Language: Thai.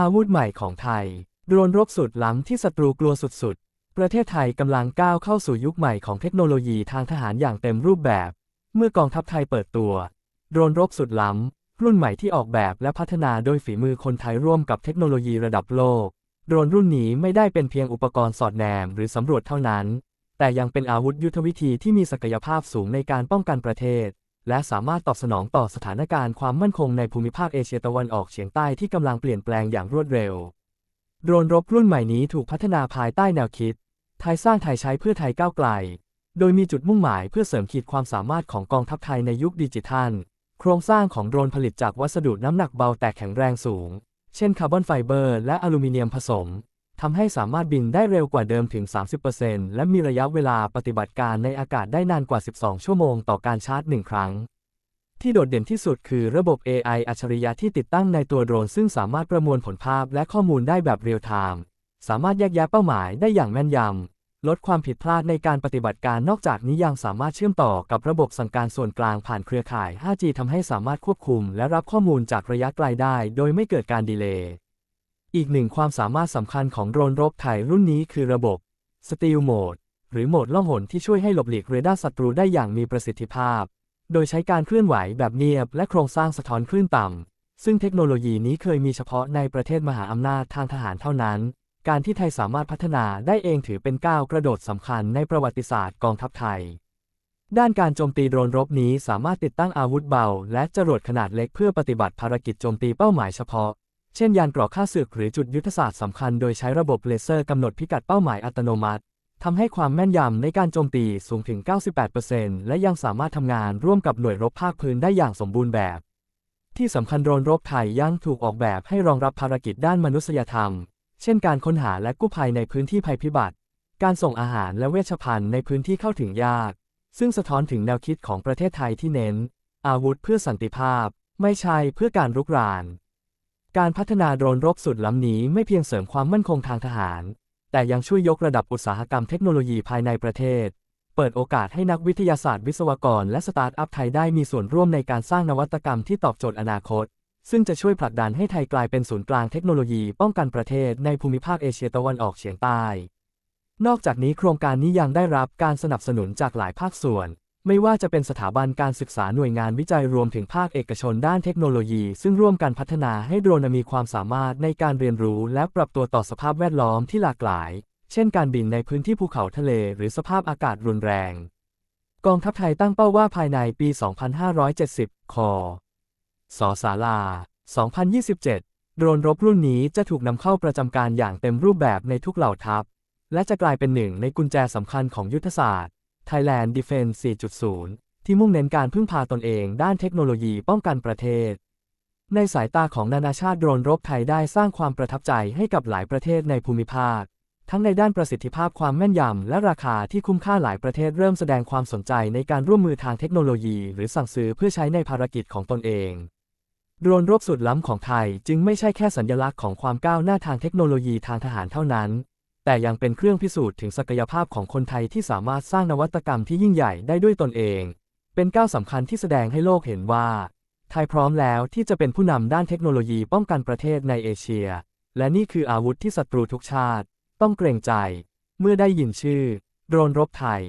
อาวุธใหม่ของไทย โดรนรบสุดล้ำที่ศัตรูกลัวสุดๆ ประเทศไทยกำลังก้าวเข้าสู่ยุคใหม่ของเทคโนโลยีทางทหารอย่างเต็มรูปแบบ เมื่อกองทัพไทยเปิดตัว โดรนรบสุดล้ำ รุ่นใหม่ที่ออกแบบและพัฒนาโดยฝีมือคนไทยร่วมกับเทคโนโลยีระดับโลก โดรนรุ่นนี้ไม่ได้เป็นเพียงอุปกรณ์สอดแนมหรือสำรวจเท่านั้น แต่ยังเป็นอาวุธยุทธวิธีที่มีศักยภาพสูงในการป้องกันประเทศ และสามารถตอบสนองต่อสถานการณ์ความมั่นคงในภูมิภาคเอเชียตะวันออกเฉียงใต้ที่กำลังเปลี่ยนแปลงอย่างรวดเร็ว โดรนรบรุ่นใหม่นี้ถูกพัฒนาภายใต้แนวคิด ไทยสร้างไทยใช้เพื่อไทยก้าวไกล โดยมีจุดมุ่งหมายเพื่อเสริมขีดความสามารถของกองทัพไทยในยุคดิจิทัล โครงสร้างของโดรนผลิตจากวัสดุน้ำหนักเบาแต่แข็งแรงสูง เช่นคาร์บอนไฟเบอร์และอลูมิเนียมผสม ทำให้สามารถบินได้เร็วกว่าเดิมถึง 30%และมีระยะเวลาปฏิบัติการในอากาศได้นานกว่า 12 ชั่วโมงต่อการชาร์จหนึ่งครั้ง ที่โดดเด่นที่สุดคือระบบ AI อัจฉริยะที่ติดตั้งในตัวโดรน ซึ่งสามารถประมวลผลภาพและข้อมูลได้แบบเรียลไทม์ สามารถแยกแยะเป้าหมายได้อย่างแม่นยำ ลดความผิดพลาดในการปฏิบัติการนอกจากนี้ยังสามารถเชื่อมต่อกับระบบสั่งการส่วนกลางผ่านเครือข่าย 5G ทำให้สามารถควบคุม และรับข้อมูลจากระยะไกลได้ โดยไม่เกิดการดีเลย์ อีกหนึ่งความสามารถสำคัญของโดรนรบไทยรุ่นนี้คือระบบ Steal Mode หรือโหมดล่องหนที่ช่วยให้หลบหลีกเรดาร์ศัตรูได้อย่างมีประสิทธิภาพ โดยใช้การเคลื่อนไหวแบบเนียบและโครงสร้างสะท้อนคลื่นต่ำ ซึ่งเทคโนโลยีนี้เคยมีเฉพาะในประเทศมหาอำนาจทางทหารเท่านั้น การที่ไทยสามารถพัฒนาได้เองถือเป็นก้าวกระโดดสำคัญในประวัติศาสตร์กองทัพไทย ด้านการโจมตีโดรนรบนี้สามารถติดตั้งอาวุธเบา และจรวดขนาดเล็กเพื่อปฏิบัติภารกิจโจมตีเป้าหมายเฉพาะ เช่นยานเกราะฆ่าศึกหรือจุดยุทธศาสตร์สำคัญโดยใช้ระบบเลเซอร์กำหนดพิกัดเป้าหมายอัตโนมัติทำให้ความแม่นยำในการโจมตีสูงถึง 98%และยังสามารถทำงานร่วมกับหน่วยรบภาคพื้นได้อย่างสมบูรณ์แบบ ที่สำคัญโดรนรบไทยยังถูกออกแบบให้รองรับภารกิจด้านมนุษยธรรม เช่นการค้นหาและกู้ภัยในพื้นที่ภัยพิบัติ การส่งอาหารและเวชภัณฑ์ในพื้นที่เข้าถึงยาก ซึ่งสะท้อนถึงแนวคิดของประเทศไทยที่เน้น อาวุธเพื่อสันติภาพ ไม่ใช่เพื่อการรุกราน การพัฒนาโดรนรบสุดล้ำนี้ไม่เพียงเสริมความมั่นคงทางทหาร แต่ยังช่วยยกระดับอุตสาหกรรมเทคโนโลยีภายในประเทศ เปิดโอกาสให้นักวิทยาศาสตร์วิศวกรและสตาร์ทอัพไทยได้มีส่วนร่วมในการสร้างนวัตกรรมที่ตอบโจทย์อนาคต ซึ่งจะช่วยผลักดันให้ไทยกลายเป็นศูนย์กลางเทคโนโลยีป้องกันประเทศในภูมิภาคเอเชียตะวันออกเฉียงใต้ นอกจากนี้โครงการนี้ยังได้รับการสนับสนุนจากหลายภาคส่วน ไม่ว่าจะเป็นสถาบันการศึกษาหน่วยงานวิจัยรวมถึงภาคเอกชนด้านเทคโนโลยี ซึ่งร่วมกันพัฒนาให้โดรนมีความสามารถในการเรียนรู้และปรับตัวต่อสภาพแวดล้อมที่หลากหลาย เช่นการบินในพื้นที่ภูเขาทะเลหรือสภาพอากาศรุนแรง กองทัพไทยตั้งเป้าว่าภายในปี 2570 คสศาลา 2027 โดรนรบรุ่นนี้จะถูกนำเข้าประจำการอย่างเต็มรูปแบบในทุกเหล่าทัพ และจะกลายเป็นหนึ่งในกุญแจสำคัญของยุทธศาสตร์ Thailand Defense 4.0 ที่มุ่งเน้นการพึ่งพาตนเองด้านเทคโนโลยีป้องกันประเทศ ในสายตาของนานาชาติโดรนรบไทยได้สร้างความประทับใจให้กับหลายประเทศในภูมิภาค ทั้งในด้านประสิทธิภาพความแม่นยำและราคาที่คุ้มค่าหลายประเทศเริ่มแสดงความสนใจในการร่วมมือทางเทคโนโลยี หรือสั่งซื้อเพื่อใช้ในภารกิจของตนเองโดรนรบสุดล้ำของไทยจึงไม่ใช่แค่สัญลักษณ์ของความก้าวหน้าทางเทคโนโลยีทางทหารเท่านั้น แต่ยังเป็นเครื่องพิสูจน์ถึงศักยภาพของคนไทยที่สามารถสร้างนวัตกรรมที่ยิ่งใหญ่ได้ด้วยตนเอง เป็นก้าวสำคัญที่แสดงให้โลกเห็นว่า ไทยพร้อมแล้วที่จะเป็นผู้นำด้านเทคโนโลยีป้องกันประเทศในเอเชีย และนี่คืออาวุธที่ศัตรูทุกชาติ ต้องเกรงใจ เมื่อได้ยินชื่อ โดรนรบไทย